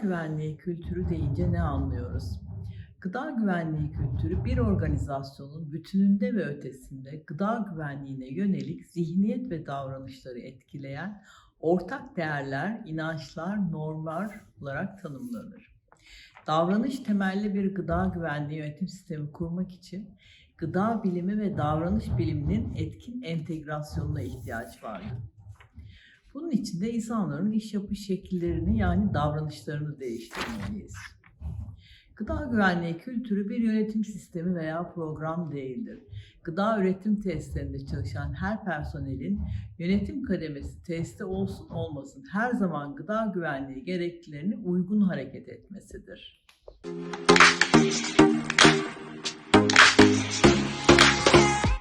güvenliği kültürü deyince ne anlıyoruz? Gıda güvenliği kültürü bir organizasyonun bütününde ve ötesinde gıda güvenliğine yönelik zihniyet ve davranışları etkileyen ortak değerler, inançlar, normlar olarak tanımlanır. Davranış temelli bir gıda güvenliği yönetim sistemi kurmak için gıda bilimi ve davranış biliminin etkin entegrasyonuna ihtiyaç vardır. Bunun için de insanların iş yapış şekillerini yani davranışlarını değiştirmeliyiz. Gıda güvenliği kültürü bir yönetim sistemi veya program değildir. Gıda üretim tesislerinde çalışan her personelin yönetim kademesi tesiste olsun olmasın her zaman gıda güvenliği gereklilerine uygun hareket etmesidir.